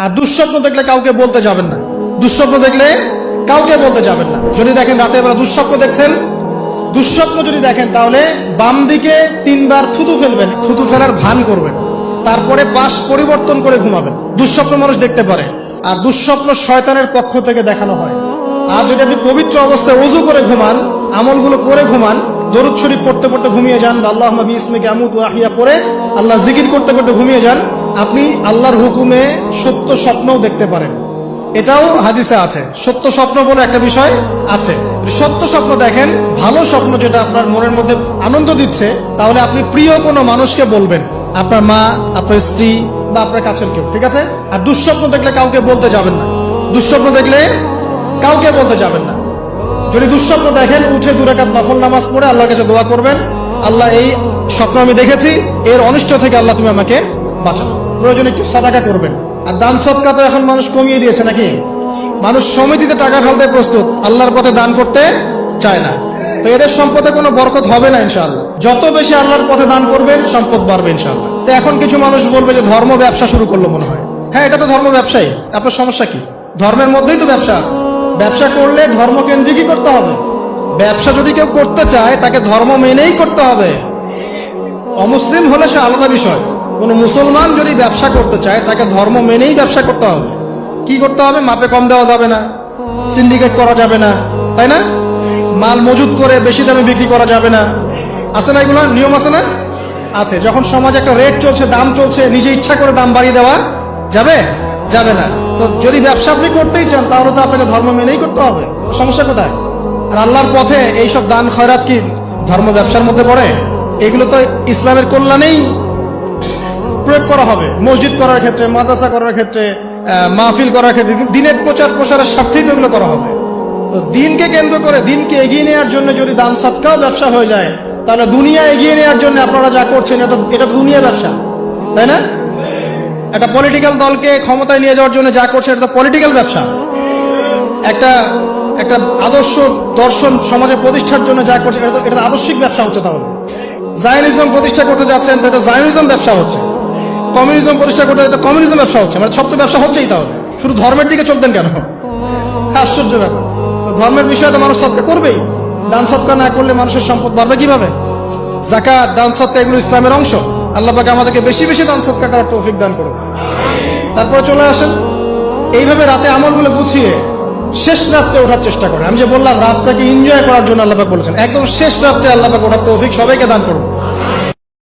আর দুঃস্বপ্ন দেখলে কাউকে বলতে যাবেন না। দুঃস্বপ্ন দেখলে কাউকে বলতে যাবেন না। যদি দেখেন রাতে বেলা দুঃস্বপ্ন দেখছেন, দুঃস্বপ্ন যদি দেখেন, তাহলে বাম দিকে তিনবার থুতু ফেলবেন, থুতু ফেলার ভান করবেন। তারপরে পাশ পরিবর্তন করে ঘুমাবেন। দুঃস্বপ্ন মানুষ দেখতে পারে। আর দুঃস্বপ্ন শয়তানের পক্ষ থেকে দেখানো হয়। আর যদি আপনি পবিত্র অবস্থায় অজু করে ঘুমান, আমলগুলো করে ঘুমান, দরুদ শরীফ পড়তে পড়তে ঘুমিয়ে যান বা আল্লাহ ইসমিকে আমুদ আহিয়া পড়ে, আল্লাহ জিকির করতে করতে ঘুমিয়ে যান আপনি আল্লাহর হুকুমে সত্য স্বপ্নও দেখতে পারেন। এটাও হাদিসে আছে। সত্য স্বপ্ন বলে একটা বিষয় আছে। সত্য স্বপ্ন দেখেন, ভালো স্বপ্ন যেটা আপনার মনের মধ্যে আনন্দ দিচ্ছে, তাহলে আপনি প্রিয় কোনো মানুষকে বলবেন। আপনার মা, আপনার স্ত্রী বা আপনার কাছের কেউ, ঠিক আছে? আর দুঃস্বপ্ন দেখলে কাউকে বলতে যাবেন না। দুঃস্বপ্ন দেখলে কাউকে বলতে যাবেন না। যদি দুঃস্বপ্ন দেখেন, উঠে দু রাকাত নফল নামাজ পড়ে আল্লাহর কাছে দোয়া করবেন, আল্লাহ এই স্বপ্ন আমি দেখেছি, এর অনিষ্ট থেকে আল্লাহ তুমি আমাকে বাঁচাও প্রয়োজন একটু সাদাকা করবেন। আর দান সৎকা তো এখন মানুষ কমিয়ে দিয়েছে নাকি? মানুষ সমিতিতে টাকা ঢালতে প্রস্তুত, আল্লাহর পথে দান করতে চায় না। তো এদের সম্পদে কোনো বরকত হবে না, ইনশাআল্লাহ। যত বেশি আল্লাহর পথে দান করবেন, সম্পদ বাড়বে, ইনশাআল্লাহ। তো এখন কিছু মানুষ বলবে যে ধর্ম ব্যবসা শুরু করল মনে হয়। হ্যাঁ এটা তো ধর্ম ব্যবসায়ী। আপনার সমস্যা কি? ধর্মের মধ্যেই তো ব্যবসা আছে। ব্যবসা করলে ধর্মকেন্দ্রিকই করতে হবে। ব্যবসা যদি কেউ করতে চায়, তাকে ধর্ম মেনেই করতে হবে। অমুসলিম হলে সে আলাদা বিষয়। কোনো মুসলমান যদি ব্যবসা করতে চায়, তাকে ধর্ম মেনেই ব্যবসা করতে হবে। কি করতে হবে? মাপে কম দেওয়া যাবে না। সিন্ডিকেট করা যাবে না। তাই না? মাল মজুত করে বেশি দামে বিক্রি করা যাবে না। আছে না এগুলো? নিয়ম আছে না? আছে। যখন সমাজে একটা রেট চলছে, দাম চলছে, নিজে ইচ্ছা করে দাম বাড়িয়ে দেওয়া যাবে? যাবে না। তো যদি ব্যবসা আপনি করতেই চান, তাহলে তো আপনাকে ধর্ম মেনেই করতে হবে। সমস্যা কোথায়? আর আল্লাহর পথে এইসব দান খয়রাত কি ধর্ম ব্যবসার মধ্যে পড়ে? এগুলো তো ইসলামের কল্যাণেই প্রয়োগ করা হবে। মসজিদ করার ক্ষেত্রে, মাদ্রাসা করার ক্ষেত্রে মাহফিল করার ক্ষেত্রে দিনের প্রচার প্রসারের স্বার্থেই তো এগুলো করা হবে। তো দিনকে কেন্দ্র করে, দিনকে এগিয়ে নেওয়ার জন্য যদি দান সৎকাও ব্যবসা হয়ে যায়, তাহলে দুনিয়া এগিয়ে নেওয়ার জন্য আপনারা যা করছেন, এটা এটা দুনিয়া ব্যবসা। তাই না? একটা পলিটিক্যাল দলকে ক্ষমতায় নিয়ে যাওয়ার জন্য যা করছে এটা তো পলিটিক্যাল ব্যবসা। একটা একটা আদর্শ দর্শন সমাজে প্রতিষ্ঠার জন্য যা করছে এটা তো, এটা আদর্শিক ব্যবসা হচ্ছে তাহলে। জায়নিজম প্রতিষ্ঠা করতে যাচ্ছেন, তো এটা জায়নিজম ব্যবসা হচ্ছে। কমিউনিজম প্রতিষ্ঠা করতে এটা কমিউনিজম ব্যবসা হচ্ছে। মানে সব তো ব্যবসা হচ্ছেই তাহলে। শুধু ধর্মের দিকে চলতেন কেন? আশ্চর্য ব্যাপার। ধর্মের বিষয়ে তো মানুষ সৎকা করবেই। দান সৎকা না করলে মানুষের সম্পদ বাড়বে কীভাবে? জাকাত দান সৎকা এগুলো ইসলামের অংশ। আল্লাহ পাকে আমাদেরকে বেশি বেশি দান সৎকা করার তৌফিক দান করুন। তারপরে চলে আসেন। এইভাবে রাতে আমলগুলো গুছিয়ে শেষ রাত্রে ওঠার চেষ্টা করে আমি যে বললাম, রাতটাকে এনজয় করার জন্য আল্লাপাক বলেছেন। একদম শেষ রাত্রে আল্লাপাক ওঠার তৌফিক সবাইকে দান করব